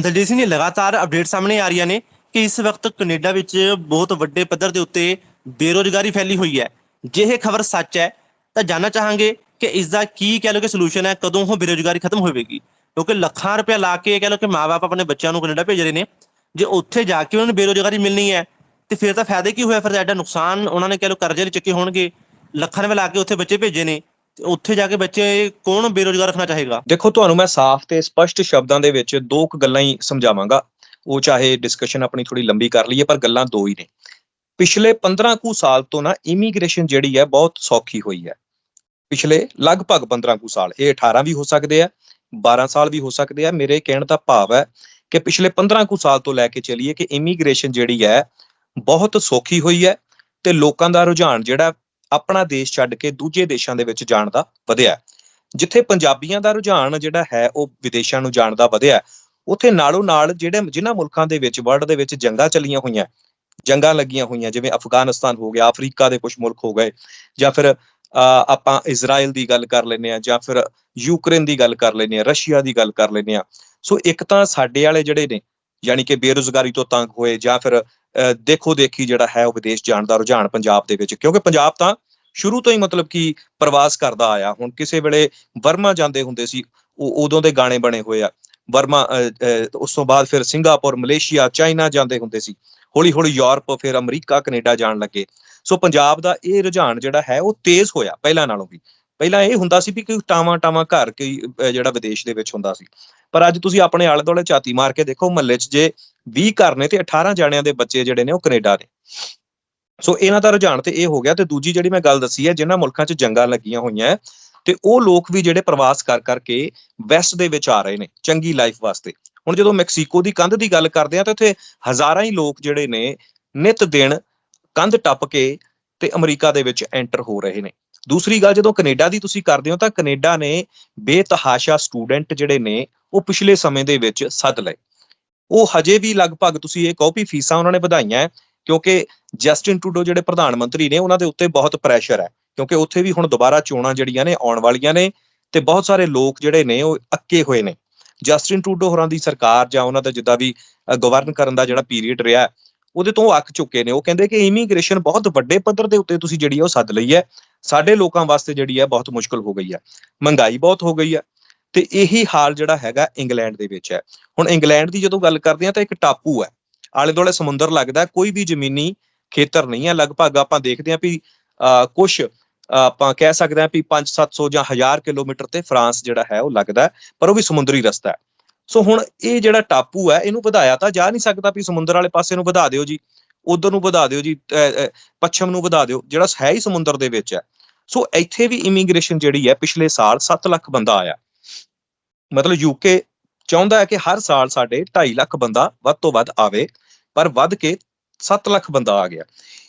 ਦਲਜੀਤ ਸਿੰਘ ਜੀ ਲਗਾਤਾਰ ਅਪਡੇਟ ਸਾਹਮਣੇ ਆ ਰਹੀਆਂ ਨੇ ਕਿ ਇਸ ਵਕਤ ਕੈਨੇਡਾ ਵਿੱਚ ਬਹੁਤ ਵੱਡੇ ਪੱਧਰ ਦੇ ਉੱਤੇ ਬੇਰੋਜ਼ਗਾਰੀ ਫੈਲੀ ਹੋਈ ਹੈ। ਜੇ ਇਹ ਖਬਰ ਸੱਚ ਹੈ, ਤਾਂ ਜਾਨਣਾ ਚਾਹਾਂਗੇ ਕਿ ਇਸ ਦਾ ਕੀ ਕਹਿ ਲਓ ਕਿ ਸੋਲੂਸ਼ਨ ਹੈ, ਕਦੋਂ ਉਹ ਬੇਰੋਜ਼ਗਾਰੀ ਖਤਮ ਹੋਵੇਗੀ। ਕਿਉਂਕਿ ਲੱਖਾਂ ਰੁਪਏ ਲਾ ਕੇ ਕਹਿ ਲਓ ਕਿ ਮਾਪੇ ਆਪਣੇ ਬੱਚਿਆਂ ਨੂੰ ਕੈਨੇਡਾ ਭੇਜ ਰਹੇ ਨੇ। ਜੇ ਉੱਥੇ ਜਾ ਕੇ ਉਹਨਾਂ ਨੂੰ ਬੇਰੋਜ਼ਗਾਰੀ ਮਿਲਣੀ ਹੈ, ਤੇ ਫਿਰ ਤਾਂ ਫਾਇਦਾ ਕੀ ਹੋਇਆ? ਫਿਰ ਐਡਾ ਨੁਕਸਾਨ ਉਹਨਾਂ ਨੇ ਕਹਿ ਲਓ ਕਰਜ਼ੇ ਚੱਕੇ ਹੋਣਗੇ। ਲੱਖਾਂ ਰੁਪਏ ਲਾ ਕੇ ਉੱਥੇ ਬੱਚੇ ਭੇਜੇ ਨੇ। ਤੇ ਉੱਥੇ ਜਾ ਕੇ ਬੱਚੇ ਕੌਣ ਬੇਰੋਜ਼ਗਾਰ ਰੱਖਣਾ ਚਾਹੇਗਾ? ਦੇਖੋ, ਤੁਹਾਨੂੰ ਮੈਂ ਸਾਫ਼ ਤੇ ਸਪਸ਼ਟ ਸ਼ਬਦਾਂ ਦੇ ਵਿੱਚ ਦੋ ਕੁ ਗੱਲਾਂ ਹੀ ਸਮਝਾਵਾਂਗਾ। ਉਹ ਚਾਹੇ ਡਿਸਕਸ਼ਨ ਆਪਣੀ ਥੋੜੀ ਲੰਬੀ ਕਰ ਲਈਏ, ਪਰ ਗੱਲਾਂ ਦੋ ਹੀ ਨੇ। ਪਿਛਲੇ 15 ਕੁ ਸਾਲ ਤੋਂ ਨਾ ਇਮੀਗ੍ਰੇਸ਼ਨ ਜਿਹੜੀ ਹੈ, ਬਹੁਤ ਸੌਖੀ ਹੋਈ ਹੈ। ਪਿਛਲੇ ਲਗਭਗ 15 ਕੁ ਸਾਲ, ਇਹ 18 ਵੀ ਹੋ ਸਕਦੇ ਆ 12 ਸਾਲ ਵੀ ਹੋ ਸਕਦੇ ਆ। ਮੇਰੇ ਕਹਿਣ ਦਾ ਭਾਵ ਹੈ ਕਿ ਪਿਛਲੇ 15 ਕੁ ਸਾਲ ਤੋਂ ਲੈ ਕੇ ਚੱਲੀਏ ਕਿ ਇਮੀਗ੍ਰੇਸ਼ਨ ਜਿਹੜੀ ਹੈ, ਬਹੁਤ ਸੌਖੀ ਹੋਈ ਹੈ ਤੇ ਲੋਕਾਂ ਦਾ ਰੁਝਾਨ ਜਿਹੜਾ ਆਪਣਾ ਦੇਸ਼ ਛੱਡ ਕੇ ਦੂਜੇ ਦੇਸ਼ਾਂ ਦੇ ਵਿੱਚ ਜਾਣ ਦਾ ਵਧਿਆ ਜਿੱਥੇ ਪੰਜਾਬੀਆਂ ਦਾ ਰੁਝਾਨ ਜਿਹੜਾ ਹੈ ਉਹ ਵਿਦੇਸ਼ਾਂ ਨੂੰ ਜਾਣ ਦਾ ਵਧਿਆ ਉੱਥੇ ਨਾਲੋਂ ਨਾਲ ਜਿਹੜੇ ਜਿਨ੍ਹਾਂ ਮੁਲਕਾਂ ਦੇ ਵਿੱਚ ਵਰਲਡ ਦੇ ਵਿੱਚ ਜੰਗਾਂ ਚੱਲੀਆਂ ਹੋਈਆਂ ਜੰਗਾਂ ਲੱਗੀਆਂ ਹੋਈਆਂ ਜਿਵੇਂ ਅਫਗਾਨਿਸਤਾਨ ਹੋ ਗਿਆ ਅਫਰੀਕਾ ਦੇ ਕੁਝ ਮੁਲਕ ਹੋ ਗਏ ਜਾਂ ਫਿਰ ਅਹ, ਆਪਾਂ ਇਜ਼ਰਾਈਲ ਦੀ ਗੱਲ ਕਰ ਲੈਨੇ ਆ ਜਾਂ ਫਿਰ ਯੂਕਰੇਨ ਦੀ ਗੱਲ ਕਰ ਲੈਨੇ ਆ ਰਸ਼ੀਆ ਦੀ ਗੱਲ ਕਰ ਲੈਨੇ ਆ ਸੋ ਇੱਕ ਤਾਂ ਸਾਡੇ ਵਾਲੇ ਜਿਹੜੇ ਨੇ ਯਾਨੀ ਕਿ ਬੇਰੁਜ਼ਗਾਰੀ ਤੋਂ ਤੰਗ ਹੋਏ ਜਾਂ ਫਿਰ ਦੇਖੋ ਦੇਖੀ ਜਿਹੜਾ ਹੈ ਉਹ ਵਿਦੇਸ਼ ਜਾਣ ਦਾ ਰੁਝਾਨ ਪੰਜਾਬ ਦੇ ਵਿੱਚ। ਕਿਉਂਕਿ ਪੰਜਾਬ ਤਾਂ ਸ਼ੁਰੂ ਤੋਂ ਹੀ ਮਤਲਬ ਕਿ ਪ੍ਰਵਾਸ ਕਰਦਾ ਆਇਆ। ਹੁਣ ਕਿਸੇ ਵੇਲੇ ਵਰਮਾ ਜਾਂਦੇ ਹੁੰਦੇ ਸੀ ਉਹ ਉਦੋਂ ਦੇ ਗਾਣੇ ਬਣੇ ਹੋਏ ਆ। ਵਰਮਾ ਉਸ ਤੋਂ ਬਾਅਦ ਫਿਰ ਸਿੰਗਾਪੁਰ, ਮਲੇਸ਼ੀਆ, ਚਾਈਨਾ ਜਾਂਦੇ ਹੁੰਦੇ ਸੀ। ਹੌਲੀ ਹੌਲੀ ਯੂਰਪ, ਫਿਰ ਅਮਰੀਕਾ, ਕੈਨੇਡਾ ਜਾਣ ਲੱਗੇ। ਸੋ ਪੰਜਾਬ ਦਾ ਇਹ ਰੁਝਾਨ ਜਿਹੜਾ ਹੈ ਉਹ ਤੇਜ਼ ਹੋਇਆ, ਪਹਿਲਾਂ ਨਾਲੋਂ ਵੀ। ਪਹਿਲਾਂ ਇਹ ਹੁੰਦਾ ਸੀ ਵੀ ਕੋਈ ਟਾਵਾਂ ਟਾਵਾਂ ਘਰ ਕੋਈ ਜਿਹੜਾ ਵਿਦੇਸ਼ ਦੇ ਵਿੱਚ ਹੁੰਦਾ ਸੀ। ਪਰ ਅੱਜ ਤੁਸੀਂ ਆਪਣੇ ਆਲੇ ਦੁਆਲੇ ਝਾਤੀ ਮਾਰ ਕੇ ਦੇਖੋ, ਮਹੱਲੇ 'ਚ ਜੇ 20 ਘਰ ਨੇ ਤੇ 18 ਜਾਣਿਆਂ ਦੇ ਬੱਚੇ ਜਿਹੜੇ ਨੇ ਉਹ ਕੈਨੇਡਾ ਨੇ ਸੋ ਇਹਨਾਂ ਦਾ ਰੁਝਾਨ ਤੇ ਇਹ ਹੋ ਗਿਆ ਤੇ ਦੂਜੀ ਜਿਹੜੀ ਮੈਂ ਗੱਲ ਦੱਸੀ ਹੈ, ਜਿਨ੍ਹਾਂ ਮੁਲਕਾਂ 'ਚ ਜੰਗਾਂ ਲੱਗੀਆਂ ਹੋਈਆਂ ਤੇ ਉਹ ਲੋਕ ਵੀ ਜਿਹੜੇ ਪ੍ਰਵਾਸ ਕਰ ਕਰਕੇ ਵੈਸਟ ਦੇ ਵਿੱਚ ਆ ਰਹੇ ਨੇ, ਚੰਗੀ ਲਾਈਫ ਵਾਸਤੇ। ਹੁਣ ਜਦੋਂ ਮੈਕਸੀਕੋ ਦੀ ਕੰਧ ਦੀ ਗੱਲ ਕਰਦੇ ਆ ਤਾਂ ਉੱਥੇ ਹਜ਼ਾਰਾਂ ਹੀ ਲੋਕ ਜਿਹੜੇ ਨੇ, ਨਿਤ ਦਿਨ ਕੰਧ ਟੱਪ ਕੇ ਤੇ ਅਮਰੀਕਾ ਦੇ ਵਿੱਚ ਐਂਟਰ ਹੋ ਰਹੇ ਨੇ। ਦੂਸਰੀ ਗੱਲ, ਜਦੋਂ ਕੈਨੇਡਾ ਦੀ ਤੁਸੀਂ ਕਰਦੇ ਹੋ ਤਾਂ ਕੈਨੇਡਾ ਨੇ ਬੇਤਹਾਸ਼ਾ ਸਟੂਡੈਂਟ ਜਿਹੜੇ ਨੇ, ਉਹ ਪਿਛਲੇ ਸਮੇਂ ਦੇ ਵਿੱਚ ਸੱਦ ਲਏ। ਉਹ ਹਜੇ ਵੀ ਲਗਭਗ ਤੁਸੀਂ ਇਹ ਕਹੋ ਵੀ ਫੀਸਾਂ ਉਹਨਾਂ ਨੇ ਵਧਾਈਆਂ ਕਿਉਂਕਿ ਜਸਟਿਨ ਟੂਡੋ ਜਿਹੜੇ ਪ੍ਰਧਾਨ ਮੰਤਰੀ ਨੇ ਉਹਨਾਂ ਦੇ ਉੱਤੇ ਬਹੁਤ ਪ੍ਰੈਸ਼ਰ ਹੈ, ਕਿਉਂਕਿ ਉੱਥੇ ਵੀ ਹੁਣ ਦੁਬਾਰਾ ਚੋਣਾਂ ਜਿਹੜੀਆਂ ਨੇ ਆਉਣ ਵਾਲੀਆਂ ਨੇ ਤੇ ਬਹੁਤ ਸਾਰੇ ਲੋਕ ਜਿਹੜੇ ਨੇ ਉਹ ਅੱਕੇ ਹੋਏ ਨੇ। ਜਸਟਿਨ ਟੂਡੋ ਹੋਰਾਂ ਦੀ ਸਰਕਾਰ ਜਾਂ ਉਹਨਾਂ ਦਾ ਜਿੱਦਾਂ ਵੀ ਗਵਰਨ ਕਰਨ ਦਾ ਜਿਹੜਾ ਪੀਰੀਅਡ ਰਿਹਾ ਉਹਦੇ ਤੋਂ ਉਹ ਅੱਕ ਚੁੱਕੇ ਨੇ। ਉਹ ਕਹਿੰਦੇ ਕਿ ਇਮੀਗ੍ਰੇਸ਼ਨ ਬਹੁਤ ਵੱਡੇ ਪੱਧਰ ਦੇ ਉੱਤੇ ਤੁਸੀਂ ਜਿਹੜੀ ਹੈ ਉਹ ਸੱਦ ਲਈ ਹੈ, ਸਾਡੇ ਲੋਕਾਂ ਵਾਸਤੇ ਜਿਹੜੀ ਹੈ ਬਹੁਤ ਮੁਸ਼ਕਲ ਹੋ ਗਈ ਹੈ। ਮਹਿੰਗਾਈ ਬਹੁਤ ਹੋ ਗਈ ਹੈ ਤੇ ਇਹੀ ਹਾਲ ਜਿਹੜਾ ਹੈਗਾ ਇੰਗਲੈਂਡ ਦੇ ਵਿੱਚ ਹੈ। ਹੁਣ ਇੰਗਲੈਂਡ ਦੀ ਜਦੋਂ ਗੱਲ ਕਰਦੇ ਆ ਤਾਂ ਇੱਕ ਟਾਪੂ ਹੈ। ਆਲੇ ਦੁਆਲੇ ਸਮੁੰਦਰ ਲੱਗਦਾ, ਕੋਈ ਵੀ ਜ਼ਮੀਨੀ ਖੇਤਰ ਨਹੀਂ ਹੈ। ਲਗਭਗ ਆਪਾਂ ਦੇਖਦੇ ਹਾਂ ਵੀ ਕੁਝ ਆਪਾਂ ਕਹਿ ਸਕਦੇ ਹਾਂ ਵੀ 5-700 ਜਾਂ 1000 ਕਿਲੋਮੀਟਰ ਤੇ ਫਰਾਂਸ ਜਿਹੜਾ ਹੈ ਉਹ ਲੱਗਦਾ ਪਰ ਉਹ ਵੀ ਸਮੁੰਦਰੀ ਰਸਤਾ ਹੈ। ਸੋ ਹੁਣ ਇਹ ਜਿਹੜਾ ਟਾਪੂ ਹੈ, ਇਹਨੂੰ ਵਧਾਇਆ ਤਾਂ ਜਾ ਨਹੀਂ ਸਕਦਾ ਵੀ ਸਮੁੰਦਰ ਵਾਲੇ ਪਾਸੇ ਨੂੰ ਵਧਾ ਦਿਓ ਜੀ। ਉਧਰ ਨੂੰ ਵਧਾ ਦਿਓ ਜੀ ਪੱਛਮ ਨੂੰ ਵਧਾ ਦਿਓ, ਜਿਹੜਾ ਹੈ ਹੀ ਸਮੁੰਦਰ ਦੇ ਵਿੱਚ ਹੈ। ਸੋ ਇੱਥੇ ਵੀ ਇਮੀਗ੍ਰੇਸ਼ਨ ਜਿਹੜੀ ਹੈ, ਪਿਛਲੇ ਸਾਲ 7 ਲੱਖ ਬੰਦਾ ਆਇਆ। ਮਤਲਬ ਯੂਕੇ ਚਾਹੁੰਦਾ ਹੈ ਕਿ ਹਰ ਸਾਲ ਸਾਡੇ 2.5 ਲੱਖ ਬੰਦਾ ਵੱਧ ਤੋਂ ਵੱਧ ਆਵੇ, ਪਰ ਵੱਧ ਕੇ 7 ਲੱਖ ਬੰਦਾ ਆ ਗਿਆ।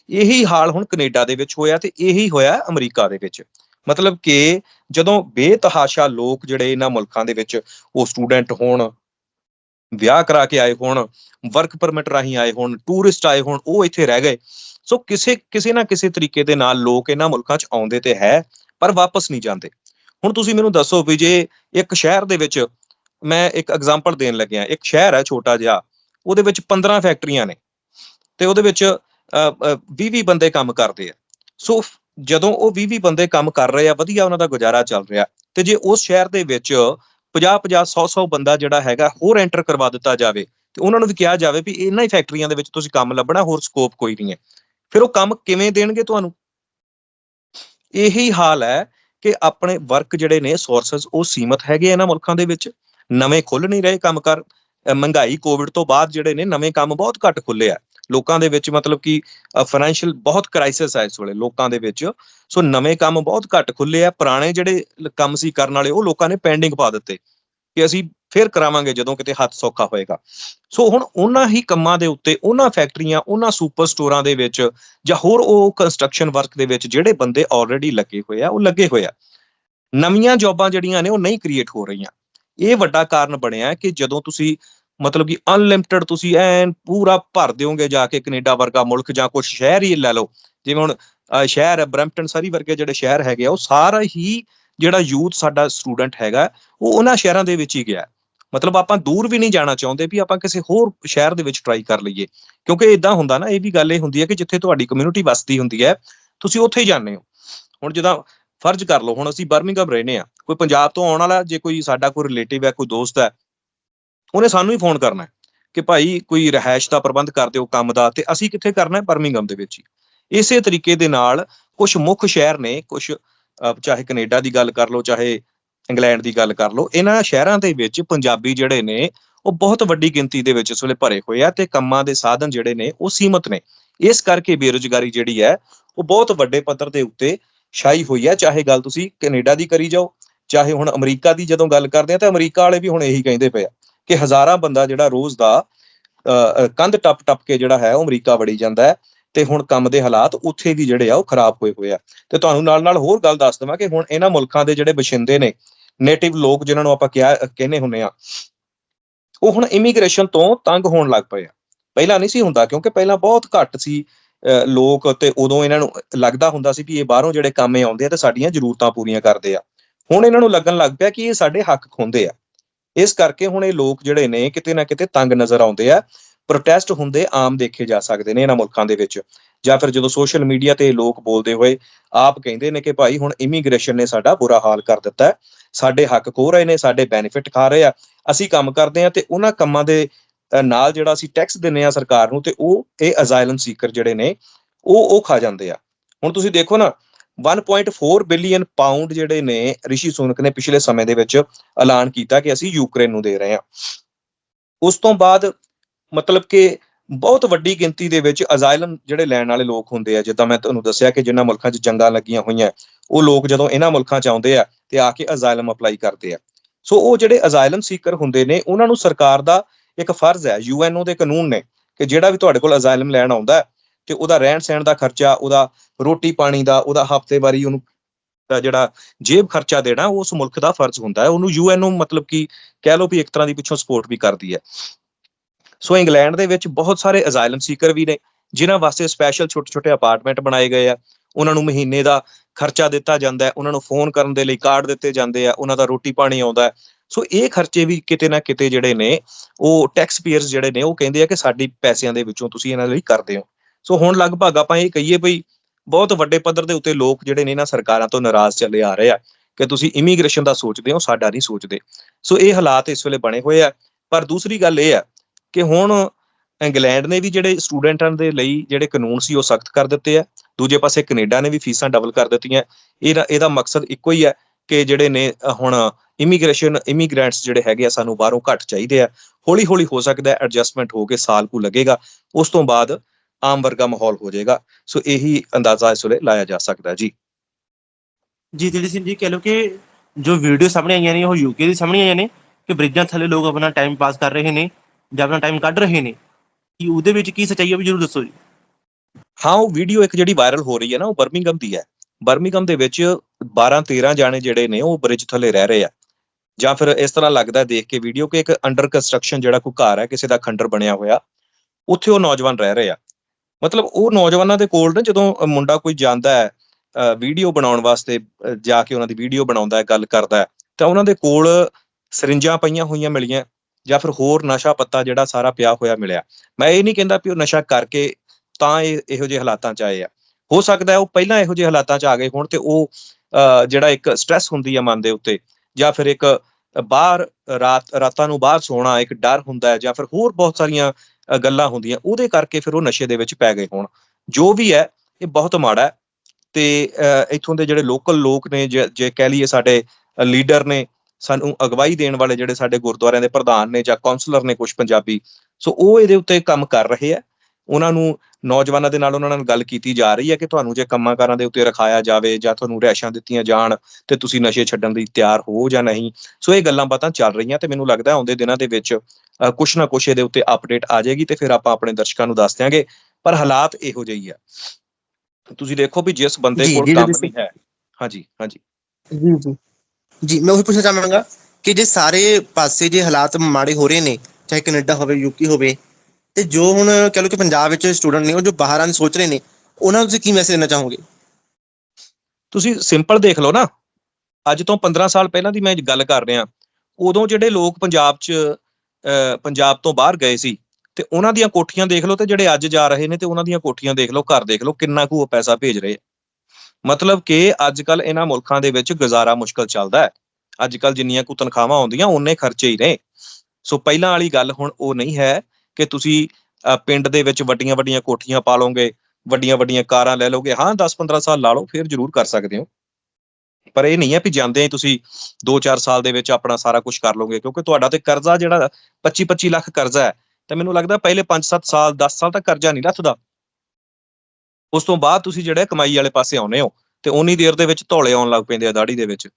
ਇਹੀ ਹਾਲ ਹੁਣ ਕੈਨੇਡਾ ਦੇ ਵਿੱਚ ਹੋਇਆ ਤੇ ਇਹੀ ਹੋਇਆ ਅਮਰੀਕਾ ਦੇ ਵਿੱਚ। ਮਤਲਬ ਕਿ ਜਦੋਂ ਬੇਤਹਾਸ਼ਾ ਲੋਕ ਜਿਹੜੇ ਇਹਨਾਂ ਮੁਲਕਾਂ ਦੇ ਵਿੱਚ ਉਹ ਸਟੂਡੈਂਟ ਹੋਣ, ਵਿਆਹ ਕਰਾ ਕੇ ਆਏ ਹੋਣ ਵਰਕ ਪਰਮਿਟ ਰਾਹੀਂ ਆਏ ਹੋਣ ਟੂਰਿਸਟ ਆਏ ਹੋਣ, ਉਹ ਇੱਥੇ ਰਹਿ ਗਏ। ਸੋ ਕਿਸੇ ਕਿਸੇ ਨਾ ਕਿਸੇ ਤਰੀਕੇ ਦੇ ਨਾਲ ਲੋਕ ਇਹਨਾਂ ਮੁਲਕਾਂ 'ਚ ਆਉਂਦੇ ਤੇ ਹੈ, ਪਰ ਵਾਪਸ ਨਹੀਂ ਜਾਂਦੇ। ਹੁਣ ਤੁਸੀਂ ਮੈਨੂੰ ਦੱਸੋ ਵੀ ਜੇ ਇੱਕ ਸ਼ਹਿਰ ਦੇ ਵਿੱਚ ਮੈਂ ਇੱਕ ਐਗਜ਼ਾਮਪਲ ਦੇਣ ਲੱਗਿਆ, ਇੱਕ ਸ਼ਹਿਰ ਹੈ ਛੋਟਾ ਜਿਹਾ, ਉਹਦੇ ਵਿੱਚ 15 ਫੈਕਟਰੀਆਂ ਨੇ ਤੇ ਉਹਦੇ ਵਿੱਚ 20-20 ਬੰਦੇ ਕੰਮ ਕਰਦੇ ਆ। ਸੋ ਜਦੋਂ ਉਹ 20-20 ਬੰਦੇ ਕੰਮ ਕਰ ਰਹੇ ਆ, ਵਧੀਆ ਉਹਨਾਂ ਦਾ ਗੁਜ਼ਾਰਾ ਚੱਲ ਰਿਹਾ। ਤੇ ਜੇ ਉਸ ਸ਼ਹਿਰ ਦੇ ਵਿੱਚ 50-50 100-100 ਬੰਦਾ ਜਿਹੜਾ ਹੈਗਾ, ਹੋਰ ਐਂਟਰ ਕਰਵਾ ਦਿੱਤਾ ਜਾਵੇ, ਤੇ ਉਹਨਾਂ ਨੂੰ ਵੀ ਕਿਹਾ ਜਾਵੇ ਵੀ ਇਹਨਾਂ ਹੀ ਫੈਕਟਰੀਆਂ ਦੇ ਵਿੱਚ ਤੁਸੀਂ ਕੰਮ ਲੱਭਣਾ, ਹੋਰ ਸਕੋਪ ਕੋਈ ਨਹੀਂ ਹੈ। ਫਿਰ ਉਹ ਕੰਮ ਕਿਵੇਂ ਦੇਣਗੇ ਤੁਹਾਨੂੰ? ਇਹੀ ਹਾਲ ਹੈ ਕਿ ਆਪਣੇ ਵਰਕ ਜਿਹੜੇ ਨੇ ਸੋਰਸਸ ਉਹ ਸੀਮਤ ਹੈਗੇ ਇਹਨਾਂ ਮੁਲਕਾਂ ਦੇ ਵਿੱਚ, ਨਵੇਂ ਖੁੱਲ ਨਹੀਂ ਰਹੇ ਕੰਮ ਕਰ ਮਹਿੰਗਾਈ ਕੋਵਿਡ ਤੋਂ ਬਾਅਦ ਜਿਹੜੇ ਨੇ ਨਵੇਂ ਕੰਮ ਬਹੁਤ ਘੱਟ ਖੁੱਲੇ ਆ। ਲੋਕਾਂ ਦੇ ਵਿੱਚ ਮਤਲਬ ਕਿ ਫਾਈਨੈਂਸ਼ੀਅਲ ਬਹੁਤ ਕ੍ਰਾਈਸਿਸ ਹੈ ਇਸ ਵੇਲੇ ਲੋਕਾਂ ਦੇ ਵਿੱਚ। ਸੋ ਨਵੇਂ ਕੰਮ ਬਹੁਤ ਘੱਟ ਖੁੱਲੇ ਆ, ਪੁਰਾਣੇ ਜਿਹੜੇ ਕੰਮ ਸੀ ਕਰਨ ਵਾਲੇ ਉਹ ਲੋਕਾਂ ਨੇ ਪੈਂਡਿੰਗ ਪਾ ਦਿੱਤੇ। ਕਿ ਅਸੀਂ ਫਿਰ ਕਰਾਵਾਂਗੇ ਜਦੋਂ ਕਿਤੇ ਹੱਥ ਸੌਖਾ ਹੋਏਗਾ। ਸੋ ਹੁਣ ਉਹਨਾਂ ਹੀ ਕੰਮਾਂ ਦੇ ਉੱਤੇ, ਉਹਨਾਂ ਫੈਕਟਰੀਆਂ, ਉਹਨਾਂ ਸੁਪਰ ਸਟੋਰਾਂ ਦੇ ਵਿੱਚ ਜਾਂ ਹੋਰ ਉਹ ਕੰਸਟਰਕਸ਼ਨ ਵਰਕ ਦੇ ਵਿੱਚ ਜਿਹੜੇ ਬੰਦੇ ਆਲਰੇਡੀ ਲੱਗੇ ਹੋਏ ਆ, ਉਹ ਲੱਗੇ ਹੋਏ ਆ। ਨਵੀਆਂ ਜੌਬਾਂ ਜਿਹੜੀਆਂ ਨੇ ਉਹ ਨਹੀਂ ਕ੍ਰੀਏਟ ਹੋ ਰਹੀਆਂ। ਇਹ ਵੱਡਾ ਕਾਰਨ ਬਣਿਆ ਕਿ ਜਦੋਂ ਤੁਸੀਂ ਮਤਲਬ ਕਿ ਅਨਲਿਮਟਿਡ ਤੁਸੀਂ ਐਨ ਪੂਰਾ ਭਰ ਦਿਓਗੇ ਜਾ ਕੇ ਕੈਨੇਡਾ ਵਰਗਾ ਮੁਲਕ ਜਾਂ ਕੁਝ ਸ਼ਹਿਰ ਹੀ ਲੈ ਲਓ। ਜਿਵੇਂ ਹੁਣ ਸ਼ਹਿਰ ਹੈ, ਬਰੈਂਪਟਨ ਸਾਰੀ ਵਰਗੇ ਜਿਹੜੇ ਸ਼ਹਿਰ ਹੈਗੇ ਆ, ਉਹ ਸਾਰਾ ਹੀ ਜਿਹੜਾ ਯੂਥ ਸਾਡਾ ਸਟੂਡੈਂਟ ਹੈਗਾ, ਉਹ ਉਹਨਾਂ ਸ਼ਹਿਰਾਂ ਦੇ ਵਿੱਚ ਹੀ ਗਿਆ। ਮਤਲਬ ਆਪਾਂ ਦੂਰ ਵੀ ਨਹੀਂ ਜਾਣਾ ਚਾਹੁੰਦੇ ਵੀ ਆਪਾਂ ਕਿਸੇ ਹੋਰ ਸ਼ਹਿਰ ਦੇ ਵਿੱਚ ਟਰਾਈ ਕਰ ਲਈਏ। ਕਿਉਂਕਿ ਇਦਾਂ ਹੁੰਦਾ ਨਾ, ਇਹ ਵੀ ਗੱਲ ਇਹ ਹੁੰਦੀ ਹੈ ਕਿ ਜਿੱਥੇ ਤੁਹਾਡੀ ਕਮਿਊਨਿਟੀ ਵਸਦੀ ਹੁੰਦੀ ਹੈ, ਤੁਸੀਂ ਉੱਥੇ ਹੀ ਜਾਂਦੇ ਹੋ। ਹੁਣ ਜਦੋਂ ਫਰਜ਼ ਕਰ ਲਓ, ਹੁਣ ਅਸੀਂ ਬਰਮਿੰਗਮ ਰਹਿੰਦੇ ਆ ਕੋਈ ਪੰਜਾਬ ਤੋਂ ਆਉਣ ਵਾਲਾ, ਜੇ ਕੋਈ ਸਾਡਾ ਕੋਈ ਰਿਲੇਟਿਵ ਹੈ, ਕੋਈ ਦੋਸਤ ਹੈ, ਉਹਨੇ ਸਾਨੂੰ ਹੀ ਫੋਨ ਕਰਨਾ ਕਿ ਭਾਈ ਕੋਈ ਰਹਿائش ਦਾ ਪ੍ਰਬੰਧ ਕਰ ਦਿਓ ਕੰਮ ਦਾ ਤੇ ਅਸੀਂ ਕਿੱਥੇ ਕਰਨਾ ਹੈ ਬਰਮਿੰਗਮ ਦੇ ਵਿੱਚ ਹੀ। ਇਸੇ ਤਰੀਕੇ ਦੇ ਨਾਲ ਕੁਝ ਮੁੱਖ ਸ਼ਹਿਰ ਨੇ ਕੁਝ ਚਾਹੇ ਕੈਨੇਡਾ ਦੀ ਗੱਲ ਕਰ ਲਓ, ਚਾਹੇ ਇੰਗਲੈਂਡ ਦੀ ਗੱਲ ਕਰ ਲਓ ਇਹਨਾਂ ਸ਼ਹਿਰਾਂ ਦੇ ਵਿੱਚ ਪੰਜਾਬੀ ਜਿਹੜੇ ਨੇ ਉਹ ਬਹੁਤ ਵੱਡੀ ਗਿਣਤੀ ਦੇ ਵਿੱਚ ਇਸ ਵੇਲੇ ਭਰੇ ਹੋਏ ਆ ਤੇ ਕੰਮਾਂ ਦੇ ਸਾਧਨ ਜਿਹੜੇ ਨੇ ਉਹ ਸੀਮਤ ਨੇ। ਇਸ ਕਰਕੇ ਬੇਰੁਜ਼ਗਾਰੀ ਜਿਹੜੀ ਹੈ ਉਹ ਬਹੁਤ ਵੱਡੇ ਪੱਧਰ ਦੇ ਉੱਤੇ ਛਾਈ ਹੋਈ ਹੈ। ਚਾਹੇ ਗੱਲ ਤੁਸੀਂ ਕੈਨੇਡਾ ਦੀ ਕਰੀ ਜਾਓ ਚਾਹੇ ਹੁਣ ਅਮਰੀਕਾ ਦੀ ਜਦੋਂ ਗੱਲ ਕਰਦੇ ਆ ਤਾਂ ਅਮਰੀਕਾ ਵਾਲੇ ਵੀ ਹੁਣ ਇਹੀ ਕਹਿੰਦੇ ਪਏ ਆ ਕਿ ਹਜ਼ਾਰਾਂ ਬੰਦਾ ਜਿਹੜਾ ਰੋਜ਼ ਦਾ ਅ, ਕੰਧ ਟੱਪ ਟੱਪ ਕੇ ਜਿਹੜਾ ਹੈ ਉਹ ਅਮਰੀਕਾ ਵੜੀ ਜਾਂਦਾ ਹੈ ਤੇ ਹੁਣ ਕੰਮ ਦੇ ਹਾਲਾਤ ਉੱਥੇ ਵੀ ਜਿਹੜੇ ਆ ਉਹ ਖਰਾਬ ਹੋਏ ਹੋਏ ਆ। ਤੇ ਤੁਹਾਨੂੰ ਨਾਲ ਨਾਲ ਹੋਰ ਗੱਲ ਦੱਸ ਦਵਾਂ ਕਿ ਹੁਣ ਇਹਨਾਂ ਮੁਲਕਾਂ ਦੇ ਜਿਹੜੇ ਵਸਿੰਦੇ ਨੇ ਨੇਟਿਵ ਲੋਕ ਜਿਨ੍ਹਾਂ ਨੂੰ ਆਪਾਂ ਕਿਹਾ ਕਹਿੰਦੇ ਹੁੰਨੇ ਆ ਉਹ ਹੁਣ ਇਮੀਗ੍ਰੇਸ਼ਨ ਤੋਂ ਤੰਗ ਹੋਣ ਲੱਗ ਪਏ ਆ। ਪਹਿਲਾਂ ਨਹੀਂ ਸੀ ਹੁੰਦਾ, ਕਿਉਂਕਿ ਪਹਿਲਾਂ ਬਹੁਤ ਘੱਟ ਸੀ ਲੋਕ ਤੇ ਉਦੋਂ ਇਹਨਾਂ ਨੂੰ ਲੱਗਦਾ ਹੁੰਦਾ ਸੀ ਵੀ ਇਹ ਬਾਹਰੋਂ ਜਿਹੜੇ ਕੰਮ ਆਉਂਦੇ ਆ ਤੇ ਸਾਡੀਆਂ ਜ਼ਰੂਰਤਾਂ ਪੂਰੀਆਂ ਕਰਦੇ ਆ। ਹੁਣ ਇਹਨਾਂ ਨੂੰ ਲੱਗਣ ਲੱਗ ਪਿਆ ਕਿ ਇਹ ਸਾਡੇ ਹੱਕ ਖੋਂਦੇ ਆ। ਇਸ ਕਰਕੇ ਹੁਣ ਇਹ ਲੋਕ ਜਿਹੜੇ ਨੇ ਕਿਤੇ ਨਾ ਕਿਤੇ ਤੰਗ ਨਜ਼ਰ ਆਉਂਦੇ ਆ ਪ੍ਰੋਟੈਸਟ ਹੁੰਦੇ ਆਮ ਦੇਖੇ ਜਾ ਸਕਦੇ ਨੇ ਇਹਨਾਂ ਮੁਲਕਾਂ ਦੇ ਵਿੱਚ। ਜਾਂ ਫਿਰ ਜਦੋਂ ਸੋਸ਼ਲ ਮੀਡੀਆ ਤੇ ਲੋਕ ਬੋਲਦੇ ਹੋਏ ਆਪ ਕਹਿੰਦੇ ਨੇ ਕਿ ਭਾਈ ਹੁਣ ਇਮੀਗ੍ਰੇਸ਼ਨ ਨੇ ਸਾਡਾ ਬੁਰਾ ਹਾਲ ਕਰ ਦਿੱਤਾ ਹੈ। ਸਾਡੇ ਹੱਕ ਖੋ ਰਹੇ ਨੇ, ਸਾਡੇ ਬੈਨੀਫਿਟ ਖਾ ਰਹੇ ਆ। ਅਸੀਂ ਕੰਮ ਕਰਦੇ ਆ ਤੇ ਉਹਨਾਂ ਕੰਮਾਂ ਦੇ ਨਾਲ ਜਿਹੜਾ ਅਸੀਂ ਟੈਕਸ ਦਿੰਨੇ ਆ ਸਰਕਾਰ ਨੂੰ ਤੇ ਉਹ, ਇਹ ਅਜ਼ਾਈਲਮ ਸੀਕਰ ਜਿਹੜੇ ਨੇ, ਉਹ ਉਹ ਖਾ ਜਾਂਦੇ ਆ। ਹੁਣ ਤੁਸੀਂ ਦੇਖੋ ਨਾ 1.4 ਬਿਲੀਅਨ ਪਾਉਂਡ ਜਿਹੜੇ ਨੇ ਰਿਸ਼ੀ ਸੁਨਕ ਨੇ ਪਿਛਲੇ ਸਮੇਂ ਦੇ ਵਿੱਚ ਐਲਾਨ ਕੀਤਾ ਕਿ ਅਸੀਂ ਯੂਕਰੇਨ ਨੂੰ ਦੇ ਰਹੇ ਹਾਂ। ਉਸ ਤੋਂ ਬਾਅਦ ਮਤਲਬ ਕਿ ਬਹੁਤ ਵੱਡੀ ਗਿਣਤੀ ਦੇ ਵਿੱਚ ਅਜ਼ਾਈਲਮ ਜਿਹੜੇ ਲੈਣ ਵਾਲੇ ਲੋਕ ਹੁੰਦੇ ਆ, ਜਿੱਦਾਂ ਮੈਂ ਤੁਹਾਨੂੰ ਦੱਸਿਆ ਕਿ ਜਿਨ੍ਹਾਂ ਮੁਲਕਾਂ 'ਚ ਜੰਗਾਂ ਲੱਗੀਆਂ ਹੋਈਆਂ, ਉਹ ਲੋਕ ਜਦੋਂ ਇਹਨਾਂ ਮੁਲਕਾਂ 'ਚ ਆਉਂਦੇ ਆ ਤੇ ਆ ਕੇ ਅਜ਼ਾਈਲਮ ਅਪਲਾਈ ਕਰਦੇ ਆ। ਸੋ ਉਹ ਜਿਹੜੇ ਅਜ਼ਾਈਲਮ ਸੀਕਰ ਹੁੰਦੇ ਨੇ, ਉਹਨਾਂ ਨੂੰ ਸਰਕਾਰ ਦਾ ਇੱਕ ਫਰਜ਼ ਹੈ ਯੂਐਨਓ ਦੇ ਕਾਨੂੰਨ ਨੇ, ਕਿ ਜਿਹੜਾ ਵੀ ਤੁਹਾਡੇ ਕੋਲ ਅਜ਼ਾਈਲਮ ਲੈਣ ਆਉਂਦਾ ਤੇ ਉਹਦਾ ਰਹਿਣ ਸਹਿਣ ਦਾ ਖਰਚਾ, ਉਹਦਾ ਰੋਟੀ ਪਾਣੀ ਦਾ, ਉਹਦਾ ਹਫ਼ਤੇਵਾਰੀ ਉਹਨੂੰ ਜਿਹੜਾ ਜੇਬ ਖਰਚਾ ਦੇਣਾ ਉਸ ਮੁਲਕ ਦਾ ਫਰਜ਼ ਹੁੰਦਾ ਹੈ। ਉਹਨੂੰ ਯੂਐਨਓ ਮਤਲਬ ਕਿ ਕਹਿ ਲਓ ਵੀ ਇੱਕ ਤਰ੍ਹਾਂ ਦੀ ਪਿੱਛੋਂ ਸਪੋਰਟ ਵੀ ਕਰਦੀ ਹੈ। ਸੋ ਇੰਗਲੈਂਡ ਦੇ ਵਿੱਚ ਬਹੁਤ ਸਾਰੇ ਅਜ਼ਾਈਲਮ ਸੀਕਰ ਵੀ ਨੇ, ਜਿਨ੍ਹਾਂ ਵਾਸਤੇ ਸਪੈਸ਼ਲ ਛੋਟੇ-ਛੋਟੇ ਅਪਾਰਟਮੈਂਟ ਬਣਾਏ ਗਏ ਆ। ਉਹਨਾਂ ਨੂੰ ਮਹੀਨੇ ਦਾ ਖਰਚਾ ਦਿੱਤਾ ਜਾਂਦਾ ਹੈ, ਉਹਨਾਂ ਨੂੰ ਫੋਨ ਕਰਨ ਦੇ ਲਈ ਕਾਰਡ ਦਿੱਤੇ ਜਾਂਦੇ ਆ, ਉਹਨਾਂ ਦਾ ਰੋਟੀ ਪਾਣੀ ਆਉਂਦਾ ਹੈ। ਸੋ ਇਹ ਖਰਚੇ ਵੀ ਕਿਤੇ ਨਾ ਕਿਤੇ ਜਿਹੜੇ ਨੇ, ਉਹ ਟੈਕਸ ਪੇਅਰਸ ਜਿਹੜੇ ਨੇ, ਉਹ ਕਹਿੰਦੇ ਆ ਕਿ ਸਾਡੀ ਪੈਸਿਆਂ ਦੇ ਵਿੱਚੋਂ ਤੁਸੀਂ ਇਹਨਾਂ ਲਈ ਕਰਦੇ ਹੋ। ਸੋ ਹੁਣ ਲਗਭਗ ਆਪਾਂ ਇਹ ਕਹੀਏ ਬਈ, ਬਹੁਤ ਵੱਡੇ ਪੱਧਰ ਦੇ ਉੱਤੇ ਲੋਕ ਜਿਹੜੇ ਨੇ ਇਹਨਾਂ ਸਰਕਾਰਾਂ ਤੋਂ ਨਾਰਾਜ਼ ਚੱਲੇ ਆ ਰਹੇ ਆ ਕਿ ਤੁਸੀਂ ਇਮੀਗ੍ਰੇਸ਼ਨ ਦਾ ਸੋਚਦੇ ਹੋ, ਸਾਡਾ ਨਹੀਂ ਸੋਚਦੇ। ਸੋ ਇਹ ਹਾਲਾਤ ਇਸ ਵੇਲੇ ਬਣੇ ਹੋਏ ਆ। ਪਰ ਦੂਸਰੀ ਗੱਲ ਇਹ ਆ ਕਿ ਹੁਣ ਇੰਗਲੈਂਡ ਨੇ ਵੀ ਜਿਹੜੇ ਸਟੂਡੈਂਟਾਂ ਦੇ ਲਈ ਜਿਹੜੇ ਕਾਨੂੰਨ ਸੀ ਉਹ ਸਖਤ ਕਰ ਦਿੱਤੇ ਆ, ਦੂਜੇ ਪਾਸੇ ਕੈਨੇਡਾ ਨੇ ਵੀ ਫੀਸਾਂ ਡਬਲ ਕਰ ਦਿੱਤੀਆਂ। ਇਹਦਾ ਇਹਦਾ ਮਕਸਦ ਇੱਕੋ ਹੀ ਹੈ ਕਿ ਜਿਹੜੇ ਨੇ ਹੁਣ ਇਮੀਗ੍ਰੇਸ਼ਨ ਇਮੀਗ੍ਰੈਂਟਸ ਜਿਹੜੇ ਹੈਗੇ ਆ ਸਾਨੂੰ ਬਾਹਰੋਂ ਘੱਟ ਚਾਹੀਦੇ ਆ। ਹੌਲੀ ਹੌਲੀ ਹੋ ਸਕਦਾ ਐਡਜਸਟਮੈਂਟ ਹੋ ਕੇ ਸਾਲ ਕੁ ਲੱਗੇਗਾ, ਉਸ ਤੋਂ ਬਾਅਦ ਆਮ ਵਰਗਾ ਮਾਹੌਲ ਹੋ ਜਾਏਗਾ। ਸੋ ਇਹੀ ਅੰਦਾਜ਼ਾ ਇਸ ਵੇਲੇ ਲਾਇਆ ਜਾ ਸਕਦਾ ਜੀ ਜੀ। ਦਿਲਜੀਤ ਸਿੰਘ ਜੀ, ਕਹਿ ਲਓ ਕਿ ਜੋ ਵੀਡੀਓ ਸਾਹਮਣੇ ਆਈਆਂ ਨੇ, ਉਹ ਯੂਕੇ ਦੇ ਸਾਹਮਣੇ ਆਈਆਂ ਨੇ ਕਿ ਬ੍ਰਿਜਾਂ ਥੱਲੇ ਲੋਕ ਆਪਣਾ ਟਾਈਮ ਪਾਸ ਕਰ ਰਹੇ ਨੇ। ਜਾਂ ਆਪਣਾ ਟਾਈਮ ਕੱਢ ਰਹੇ ਨੇ, ਕਿ ਉਹਦੇ ਵਿੱਚ ਕੀ ਸੱਚਾਈ ਹੈ ਵੀ ਜਰੂਰ ਦੱਸੋ ਜੀ। ਹਾਂ, ਉਹ ਵੀਡੀਓ ਇੱਕ ਜਿਹੜੀ ਵਾਇਰਲ ਹੋ ਰਹੀ ਹੈ ਨਾ, ਉਹ ਬਰਮਿੰਗਮ ਦੀ ਹੈ। ਬਰਮਿੰਗਮ ਦੇ ਵਿੱਚ 12 13 ਜਾਣੇ ਜਿਹੜੇ ਨੇ, ਉਹ ਬ੍ਰਿਜ ਥੱਲੇ ਰਹਿ ਰਹੇ ਆ। ਜਾਂ ਫਿਰ ਇਸ ਤਰ੍ਹਾਂ ਲੱਗਦਾ ਦੇਖ ਕੇ ਵੀਡੀਓ ਕਿ ਇੱਕ ਅੰਡਰ ਕੰਸਟਰਕਸ਼ਨ ਜਿਹੜਾ ਕੋਈ ਘਰ ਹੈ, ਕਿਸੇ ਦਾ ਖੰਡਰ ਬਣਿਆ ਹੋਇਆ, ਉੱਥੇ ਉਹ ਨੌਜਵਾਨ ਰਹਿ ਰਹੇ ਆ। ਮਤਲਬ ਉਹ ਨੌਜਵਾਨਾਂ ਦੇ ਕੋਲ ਨਾ, ਜਦੋਂ ਮੁੰਡਾ ਕੋਈ ਜਾਂਦਾ ਹੈ ਵੀਡੀਓ ਬਣਾਉਣ ਵਾਸਤੇ ਜਾ ਕੇ ਉਹਨਾਂ ਦੀ ਵੀਡੀਓ ਬਣਾਉਂਦਾ ਹੈ, ਗੱਲ ਕਰਦਾ ਹੈ, ਤਾਂ ਉਹਨਾਂ ਦੇ ਕੋਲ ਸਰਿੰਜਾਂ ਪਈਆਂ ਹੋਈਆਂ ਮਿਲੀਆਂ। ਜਾਂ ਫਿਰ ਹੋਰ ਨਸ਼ਾ ਪੱਤਾ ਜਿਹੜਾ ਸਾਰਾ ਪਿਆ ਹੋਇਆ ਮਿਲਿਆ। ਮੈਂ ਇਹ ਨਹੀਂ ਕਹਿੰਦਾ ਵੀ ਉਹ ਨਸ਼ਾ ਕਰਕੇ ਤਾਂ ਇਹ ਇਹੋ ਜਿਹੇ ਹਾਲਾਤਾਂ 'ਚ ਆਏ ਆ। ਹੋ ਸਕਦਾ ਉਹ ਪਹਿਲਾਂ ਇਹੋ ਜਿਹੇ ਹਾਲਾਤਾਂ 'ਚ ਆ ਗਏ ਹੋਣ ਤੇ ਉਹ ਜਿਹੜਾ ਇੱਕ ਸਟ੍ਰੈਸ ਹੁੰਦੀ ਆ ਮਨ ਦੇ ਉੱਤੇ ਜਾਂ ਫਿਰ ਇੱਕ ਬਾਹਰ ਰਾਤ ਰਾਤਾਂ ਨੂੰ ਬਾਹਰ ਸੋਣਾ ਇੱਕ ਡਰ ਹੁੰਦਾ ਹੈ ਜਾਂ ਫਿਰ ਹੋਰ ਬਹੁਤ ਸਾਰੀਆਂ ਗੱਲਾਂ ਹੁੰਦੀਆਂ ਉਹਦੇ ਕਰਕੇ ਫਿਰ ਉਹ ਨਸ਼ੇ ਦੇ ਵਿੱਚ ਪੈ ਗਏ ਹੋਣ। ਜੋ ਵੀ ਹੈ ਇਹ ਬਹੁਤ ਮਾੜਾ ਹੈ। ਤੇ ਅ, ਇੱਥੋਂ ਦੇ ਜਿਹੜੇ ਲੋਕਲ ਲੋਕ ਨੇ ਜੇ ਜੇ ਕਹਿ ਲਈਏ ਸਾਡੇ ਲੀਡਰ ਨੇ ਸਾਨੂੰ ਅਗਵਾਈ ਦੇਣ ਵਾਲੇ ਜਿਹੜੇ ਸਾਡੇ ਗੁਰਦੁਆਰਿਆਂ ਦੇ ਪ੍ਰਧਾਨ ਨੇ ਜਾਂ ਕਾਉਂਸਲਰ ਨੇ ਕੁਝ ਪੰਜਾਬੀ ਸੋ ਉਹ ਇਹਦੇ ਉੱਤੇ ਕੰਮ ਕਰ ਰਹੇ ਆ। ਉਹਨਾਂ ਨੂੰ ਨੌਜਵਾਨਾਂ ਦੇ ਨਾਲ ਉਹਨਾਂ ਨਾਲ ਗੱਲ ਕੀਤੀ ਜਾ ਰਹੀ ਹੈ ਕਿ ਤੁਹਾਨੂੰ ਜੇ ਕੰਮਾਂ ਕਾਰਾਂ ਦੇ ਉੱਤੇ ਰਖਾਇਆ ਜਾਵੇ ਜਾਂ ਤੁਹਾਨੂੰ ਰਿਹਾਇਸ਼ਾਂ ਦਿੱਤੀਆਂ ਜਾਣ ਤੇ ਤੁਸੀਂ ਨਸ਼ੇ ਛੱਡਣ ਲਈ ਤਿਆਰ ਹੋ ਜਾਂ ਨਹੀਂ। ਸੋ ਇਹ ਗੱਲਾਂ ਬਾਤਾਂ ਚੱਲ ਰਹੀਆਂ ਤੇ ਮੈਨੂੰ ਲੱਗਦਾ ਆਉਂਦੇ ਦਿਨਾਂ ਦੇ ਵਿੱਚ ਕੁਛ ਨਾ ਕੁਛ ਇਹਦੇ ਉੱਤੇ ਅਪਡੇਟ ਆ ਜਾਏਗੀ ਤੇ ਫਿਰ ਆਪਾਂ ਆਪਣੇ ਦਰਸ਼ਕਾਂ ਨੂੰ ਦੱਸ ਦਿਆਂਗੇ। ਪਰ ਹਾਲਾਤ ਇਹੋ ਜਿਹੀ ਆ। ਤੁਸੀਂ ਦੇਖੋ ਵੀ ਜਿਸ ਬੰਦੇ ਕੋਲ ਕੰਮ। ਨਹੀਂ ਹੈ। ਹਾਂਜੀ ਹਾਂਜੀ। ਜੀ ਜੀ। ਜੀ ਮੈਂ ਉਹੀ ਪੁੱਛਣਾ ਚਾਹਾਂਗਾ ਕਿ ਜੇ ਸਾਰੇ ਪਾਸੇ ਜੇ ਹਾਲਾਤ ਮਾੜੇ ਹੋ ਰਹੇ ਨੇ ਚਾਹੇ ਕੈਨੇਡਾ ਹੋਵੇ ਯੂਕੇ ਹੋਵੇ ਤੇ ਜੋ ਹੁਣ ਕਹ ਲਓ ਕਿ ਪੰਜਾਬ ਵਿੱਚ ਸਟੂਡੈਂਟ ਨੇ ਉਹ ਜੋ ਬਾਹਰ ਆਉਣ ਸੋਚ ਰਹੇ ਨੇ ਉਹਨਾਂ ਨੂੰ ਤੁਸੀਂ ਕੀ ਮੈਸੇਜ ਦੇਣਾ ਚਾਹੋਗੇ? ਤੁਸੀਂ ਸਿੰਪਲ ਦੇਖ ਲਓ ਨਾ। ਅੱਜ ਤੋਂ 15 ਸਾਲ ਪਹਿਲਾਂ ਦੀ ਮੈਂ ਗੱਲ ਕਰ ਰਿਹਾ। ਉਦੋਂ ਜਿਹੜੇ ਲੋਕ ਪੰਜਾਬ 'ਚ ਅਹ, ਪੰਜਾਬ ਤੋਂ ਬਾਹਰ ਗਏ ਸੀ ਤੇ ਉਹਨਾਂ ਦੀਆਂ ਕੋਠੀਆਂ ਦੇਖ ਲਓ ਤੇ ਜਿਹੜੇ ਅੱਜ ਜਾ ਰਹੇ ਨੇ ਤੇ ਉਹਨਾਂ ਦੀਆਂ ਕੋਠੀਆਂ ਦੇਖ ਲਓ ਘਰ ਦੇਖ ਲਓ ਕਿੰਨਾ ਕੁ ਉਹ ਪੈਸਾ ਭੇਜ ਰਹੇ ਆ। ਮਤਲਬ ਕਿ ਅੱਜ ਕੱਲ ਇਹਨਾਂ ਮੁਲਕਾਂ ਦੇ ਵਿੱਚ ਗੁਜ਼ਾਰਾ ਮੁਸ਼ਕਲ ਚੱਲਦਾ ਹੈ। ਅੱਜ ਕੱਲ ਜਿੰਨੀਆਂ ਕੁ ਤਨਖਾਹਾਂ ਆਉਂਦੀਆਂ ਉਹਨੇ ਖਰਚੇ ਹੀ ਨੇ। ਸੋ ਪਹਿਲਾਂ ਵਾਲੀ ਗੱਲ ਹੁਣ ਉਹ ਨਹੀਂ ਹੈ ਕਿ ਤੁਸੀਂ ਅਹ, ਪਿੰਡ ਦੇ ਵਿੱਚ ਵੱਡੀਆਂ ਵੱਡੀਆਂ ਕੋਠੀਆਂ ਪਾ ਲਓਗੇ ਵੱਡੀਆਂ ਵੱਡੀਆਂ ਕਾਰਾਂ ਲੈ ਲਓਗੇ। ਹਾਂ 10-15 ਸਾਲ ਲਾ ਲਓ ਫਿਰ ਜ਼ਰੂਰ ਕਰ ਸਕਦੇ ਹੋ। ਪਰ ਇਹ ਨਹੀਂ ਹੈ ਵੀ ਜਾਂਦੇ ਹੀ ਤੁਸੀਂ 2-4 ਸਾਲ ਦੇ ਵਿੱਚ ਆਪਣਾ ਸਾਰਾ ਕੁਝ ਕਰ ਲਓਗੇ ਕਿਉਂਕਿ ਤੁਹਾਡਾ ਤੇ ਕਰਜ਼ਾ ਜਿਹੜਾ 25-25 ਲੱਖ ਕਰਜ਼ਾ ਹੈ। ਤੇ ਮੈਨੂੰ ਲੱਗਦਾ ਪਹਿਲੇ 5-7 ਸਾਲ 10 ਸਾਲ ਤੱਕ ਕਰਜ਼ਾ ਨਹੀਂ ਰੱਥਦਾ ਉਸ ਤੋਂ ਬਾਅਦ ਤੁਸੀਂ ਜਿਹੜਾ ਕਮਾਈ ਵਾਲੇ ਪਾਸੇ ਆਉਨੇ ਹੋ ਤੇ ਉਨੀ ਦੇਰ ਦੇ ਵਿੱਚ ਧੌਲੇ ਆਉਣ ਲੱਗ ਪੈਂਦੇ ਆ ਦਾੜੀ ਦੇ ਵਿੱਚ,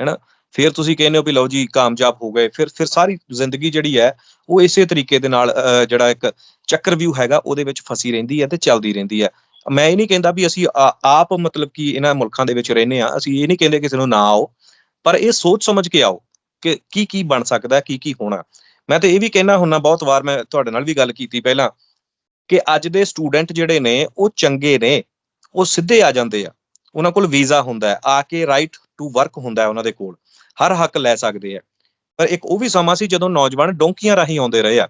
ਹੈਨਾ? ਫਿਰ ਤੁਸੀਂ ਕਹਿੰਦੇ ਹੋ ਵੀ ਲਓ ਜੀ ਕਾਮਯਾਬ ਹੋ ਗਏ, ਫਿਰ ਫਿਰ ਸਾਰੀ ਜ਼ਿੰਦਗੀ ਜਿਹੜੀ ਹੈ ਉਹ ਇਸੇ ਤਰੀਕੇ ਦੇ ਨਾਲ ਜਿਹੜਾ ਇੱਕ ਚੱਕਰ ਵਿਊ ਹੈਗਾ ਉਹਦੇ ਵਿੱਚ ਫਸੀ ਰਹਿੰਦੀ ਹੈ ਤੇ ਚੱਲਦੀ ਰਹਿੰਦੀ ਹੈ। ਮੈਂ ਇਹ ਨਹੀਂ ਕਹਿੰਦਾ ਵੀ ਅਸੀਂ ਆ- ਆਪ ਮਤਲਬ ਕਿ ਇਹਨਾਂ ਮੁਲਕਾਂ ਦੇ ਵਿੱਚ ਰਹਿੰਦੇ ਆ ਅਸੀਂ ਇਹ ਨਹੀਂ ਕਹਿੰਦੇ ਕਿਸੇ ਨੂੰ ਨਾ ਆਓ, ਪਰ ਇਹ ਸੋਚ ਸਮਝ ਕੇ ਆਓ ਕਿ ਕੀ ਕੀ ਬਣ ਸਕਦਾ, ਕੀ ਕੀ ਹੋਣਾ। ਮੈਂ ਤਾਂ ਇਹ ਵੀ ਕਹਿਣਾ ਹੁੰਨਾ ਬਹੁਤ ਵਾਰ ਮੈਂ ਤੁਹਾਡੇ ਨਾਲ ਵੀ ਗੱਲ ਕੀਤੀ ਪਹਿਲਾਂ ਕਿ ਅੱਜ ਦੇ ਸਟੂਡੈਂਟ ਜਿਹੜੇ ਨੇ, ਉਹ ਚੰਗੇ ਨੇ, ਉਹ ਸਿੱਧੇ ਆ ਜਾਂਦੇ ਆ। ਉਹਨਾਂ ਕੋਲ ਵੀਜ਼ਾ ਹੁੰਦਾ ਹੈ, ਆ ਕੇ ਰਾਈਟ ਟੂ ਵਰਕ ਹੁੰਦਾ ਹੈ ਉਹਨਾਂ ਦੇ ਕੋਲ। ਹਰ ਹੱਕ ਲੈ ਸਕਦੇ ਆ। ਪਰ ਇੱਕ ਉਹ ਵੀ ਸਮਾਂ ਸੀ ਜਦੋਂ ਨੌਜਵਾਨ ਡੋਂਕੀਆਂ ਰਾਹੀਂ ਆਉਂਦੇ ਰਹੇ ਆ।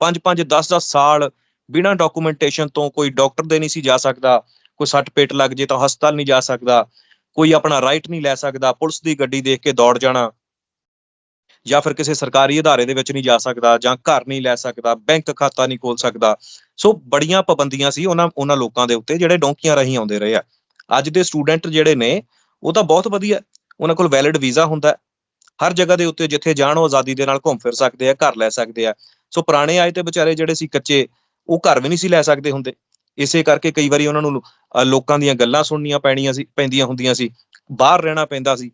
5-5 10-10 ਸਾਲ ਬਿਨਾਂ ਡਾਕੂਮੈਂਟੇਸ਼ਨ ਤੋਂ ਕੋਈ ਡਾਕਟਰ ਦੇ ਨਹੀਂ ਸੀ ਜਾ ਸਕਦਾ, ਕੋਈ ਸੱਟ ਪੇਟ ਲੱਗ ਜੇ ਤਾਂ ਹਸਪਤਾਲ ਨਹੀਂ ਜਾ ਸਕਦਾ, ਕੋਈ ਆਪਣਾ ਰਾਈਟ ਨਹੀਂ ਲੈ ਸਕਦਾ, ਪੁਲਿਸ ਦੀ ਗੱਡੀ ਦੇਖ ਕੇ ਦੌੜ ਜਾਣਾ। ਜਾਂ ਫਿਰ ਕਿਸੇ ਸਰਕਾਰੀ ਅਦਾਰੇ ਦੇ ਵਿੱਚ ਨਹੀਂ ਜਾ ਸਕਦਾ ਜਾਂ ਘਰ ਨਹੀਂ ਲੈ ਸਕਦਾ, ਬੈਂਕ ਖਾਤਾ ਨਹੀਂ ਖੋਲ ਸਕਦਾ। ਸੋ ਬੜੀਆਂ ਪਾਬੰਦੀਆਂ ਸੀ ਉਹਨਾਂ ਉਹਨਾਂ ਲੋਕਾਂ ਦੇ ਉੱਤੇ, ਜਿਹੜੇ ਡੋਂਕੀਆਂ ਰਾਹੀਂ ਆਉਂਦੇ ਰਹੇ ਆ। ਅੱਜ ਦੇ ਸਟੂਡੈਂਟ ਜਿਹੜੇ ਨੇ, ਉਹ ਤਾਂ ਬਹੁਤ ਵਧੀਆ, ਉਹਨਾਂ ਕੋਲ ਵੈਲਿਡ ਵੀਜ਼ਾ ਹੁੰਦਾ। ਹਰ ਜਗ੍ਹਾ ਦੇ ਉੱਤੇ ਜਿੱਥੇ ਜਾਣ, ਉਹ ਆਜ਼ਾਦੀ ਦੇ ਨਾਲ ਘੁੰਮ ਫਿਰ ਸਕਦੇ ਆ, ਘਰ ਲੈ ਸਕਦੇ ਆ। ਸੋ ਪੁਰਾਣੇ ਆਏ ਤੇ ਵਿਚਾਰੇ ਜਿਹੜੇ ਸੀ ਕੱਚੇ, ਉਹ ਘਰ ਵੀ ਨਹੀਂ ਸੀ ਲੈ ਸਕਦੇ ਹੁੰਦੇ। ਇਸੇ ਕਰਕੇ ਕਈ ਵਾਰੀ ਉਹਨਾਂ ਨੂੰ ਲੋਕਾਂ ਦੀਆਂ ਗੱਲਾਂ ਸੁਣਨੀਆਂ ਪੈਣੀਆਂ ਸੀ, ਪੈਂਦੀਆਂ ਹੁੰਦੀਆਂ ਸੀ। ਬਾਹਰ ਰਹਿਣਾ ਪੈਂਦਾ ਸੀ।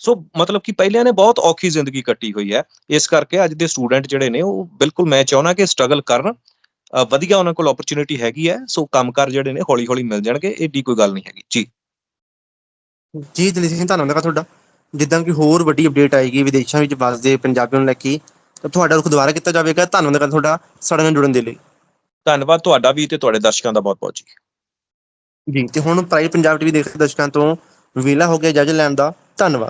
ਸੋ ਮਤਲਬ ਕਿ ਪਹਿਲਿਆਂ ਨੇ ਬਹੁਤ ਔਖੀ ਜ਼ਿੰਦਗੀ ਕੱਟੀ ਹੋਈ ਹੈ। ਇਸ ਕਰਕੇ ਅੱਜ ਦੇ ਸਟੂਡੈਂਟ ਜਿਹੜੇ ਨੇ ਉਹ ਬਿਲਕੁਲ ਮੈਂ ਚਾਹੁੰਦਾ ਕਿ ਸਟਰਗਲ ਕਰਨ। ਵਧੀਆ ਉਹਨਾਂ ਕੋਲ ਓਪਰਚ्युनिटी ਹੈਗੀ ਹੈ। ਸੋ ਕੰਮ ਕੰਮਕਾਰ ਜਿਹੜੇ ਨੇ ਹੌਲੀ-ਹੌਲੀ ਮਿਲ ਜਾਣਗੇ। ਏਡੀ ਕੋਈ ਗੱਲ ਨਹੀਂ ਹੈਗੀ। ਜੀ। ਜੀ ਦਿਲੀ ਸਿੰਘ ਧੰਨਵਾਦ ਹੈ ਤੁਹਾਡਾ। ਜਿੱਦਾਂ ਕਿ ਹੋਰ ਵੱਡੀ ਅਪਡੇਟ ਆਏਗੀ ਵਿਦੇਸ਼ਾਂ ਵਿੱਚ ਵੱਸਦੇ ਪੰਜਾਬੀਆਂ ਨੂੰ ਲੈ ਕੇ ਤਾਂ ਤੁਹਾਡਾ ਰੁਖ ਦੁਬਾਰਾ ਕੀਤਾ ਜਾਵੇਗਾ। ਧੰਨਵਾਦ ਹੈ ਤੁਹਾਡਾ ਸਾਡੇ ਨਾਲ ਜੁੜਨ ਦੇ ਲਈ। ਧੰਨਵਾਦ ਤੁਹਾਡਾ ਵੀ ਤੇ ਤੁਹਾਡੇ ਦਰਸ਼ਕਾਂ ਦਾ ਬਹੁਤ-ਬਹੁਤ ਜੀ। ਜੀ ਤੇ ਹੁਣ ਪ੍ਰਾਈ ਪੰਜਾਬ ਟੀਵੀ ਦੇਖਦੇ ਦਰਸ਼ਕਾਂ ਤੋਂ ਵਿਲਾ ਹੋ ਗਿਆ ਜੱਜ ਲੈਣ ਦਾ। ਧੰਨਵਾਦ।